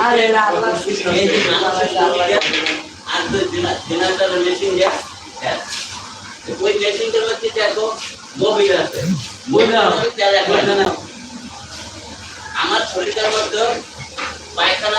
আরে তো জেনা- মেশিন যে, হ্যাঁ। ওই মেশিনটার মধ্যে দেখো গভীর আছে আমার শরীরের মধ্যে পায়খানা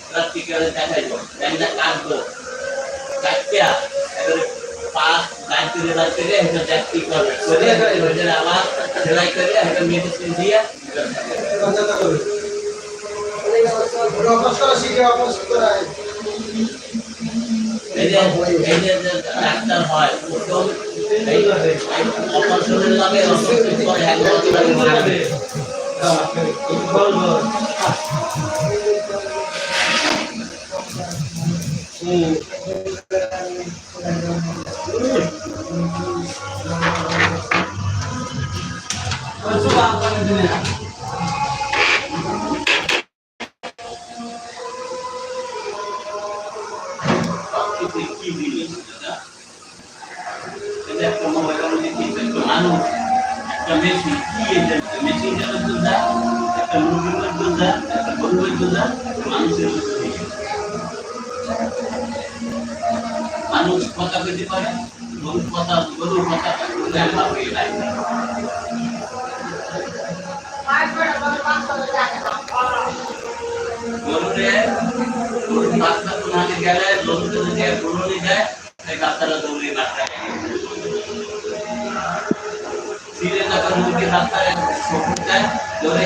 রাত্রিকালে দেখাইবো? একটা কাটবো কাটিয়া এবারে পাঁচ রাত্রিরে রাত্রিরে এটা দেখতে করবে করে। ওইটা আবার সেলাই করে একটা মেডিসিন দিয়ে ডাক্তার হয় প্রথম অপারেশনের লাগে মানুষের মানুষ কথা পেতে পারে গরুর কথা গরুর হয়ে যায় গরুরে গরুর তোমাকে গেলে গরুতে যায় সেই বাচ্চারা দৌড়ে বাচ্চা। সিরে বাচ্চারা যায় দৌড়ে